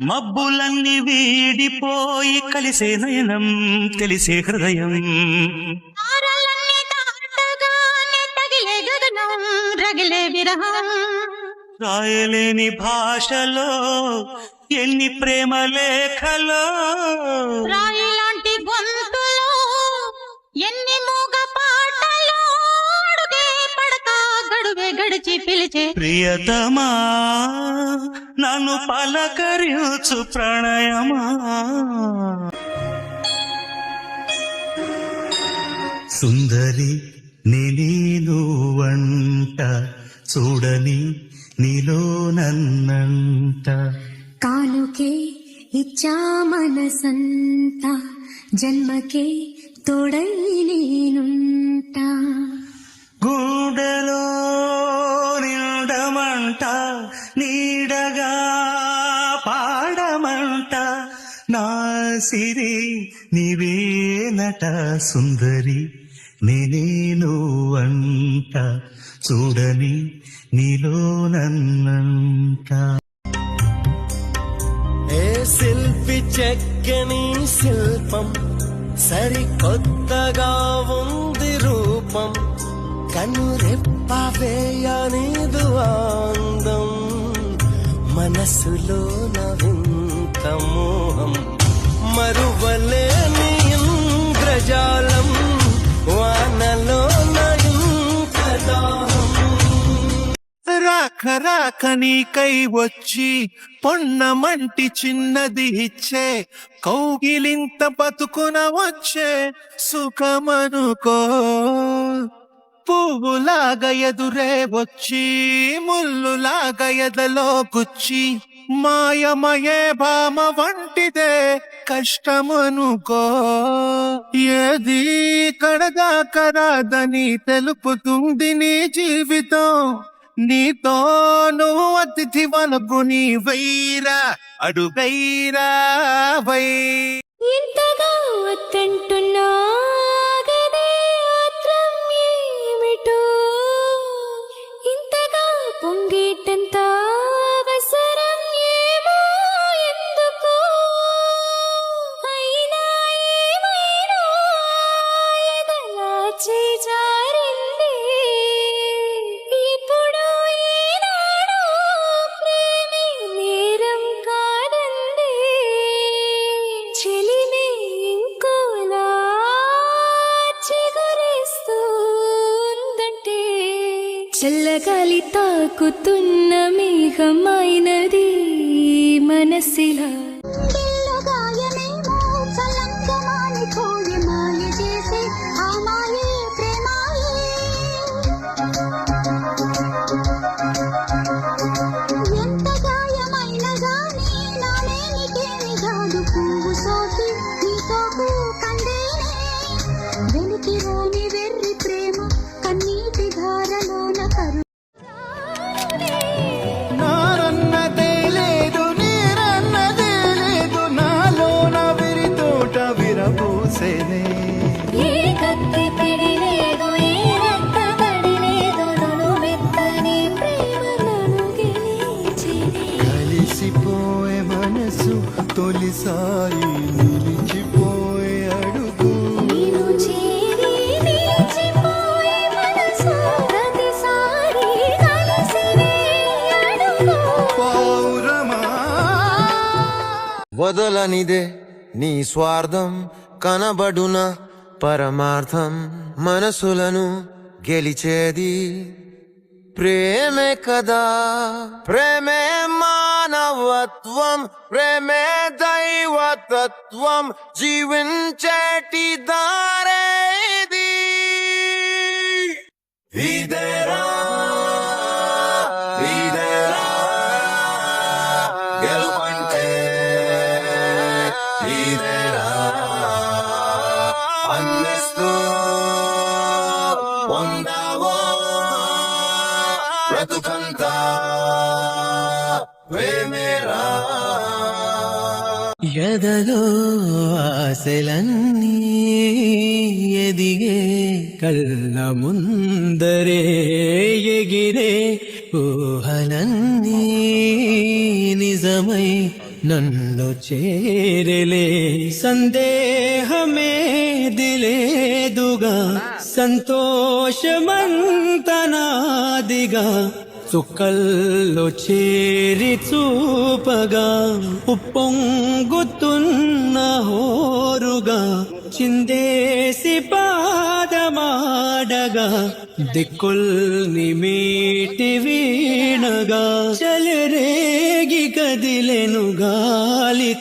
మబ్బులన్నీ వీడిపోయి కలిసే నయనం తెలిసే హృదయం. రగిలే విరహం. రాయలేని భాషలో ఎన్ని ప్రేమ లేఖలో. రాయి లాంటి గొంతులో ఎన్ని మూగ పాటలో అడుగే పడక గడువే గడిచి పిలిచే. ప్రియతమా నన్ను పలకరించు ప్రణయమా. సుందరి నేను వంట చూడని నీలో నన్నంట. కానుకే ఇచ్చా మనసంతా జన్మకే తోడై నేనుంటా. గుండెలో పాడమంట నీడగా పాడమంట. నా సిరి నీవేనట సుందరి నేనేను అంట. చూడని నీలో నన్నంట. ఏ శిల్పి చెక్కని శిల్పం సరికొత్తగా ఉంది రూపం. కన్ను రెప్ప వేయనిదు అందం మనసులో నవింత మోహం. మరువలేని ఇంద్రజాలం. వానలో రాక రాక నీకై వచ్చి పొన్నమంటి చిన్నది ఇచ్చే కౌగిలింత బతుకున వచ్చే సుఖమనుకో. పువ్వులాగా ఎదురే వచ్చి ముల్లులాగా ఎదలో గుచ్చి మాయమయే భామ వంటిదే కష్టమనుకో ఏది కడదాకరాదని తెలుపుతుంది నీ జీవితం. నీతో నువ్వు అతిథి వనకు నీ వైరా అడుగైరా వై. ఎంతగా వద్దంటున్నా చల్లగాలి తాకుతున్న మేఘమైనది మనసిలా కలిసినే అడుగు. పౌరమా వదలనిదే నీ స్వార్థం కనబడున పరమార్థం. మనసులను గెలిచేది ప్రేమే కదా ప్రేమే మానవత్వం ప్రేమే దైవతత్వం జీవించేటి దారేది ఇదేరా ఇదేరా గెలుపంటే ఇదేరా అందిస్తూ పొందావో ఎదలో ఆశలన్నీ ఎదిగే కళ్ళ ముందరే ఎగిరే ఊహలన్నీ నిజమై నన్ను చేరలే. సందేహమే దిలేదుగా సంతోషమంతనాదిగా చుక్కల్లో చేరి చూపగా ఉప్పొంగు ఉప్పొంగుతున్న హోరుగా చిందేసి పాదమాడగా దిక్కుల్ని మీటి వీణగా చలరేగి కదిలెను గాలి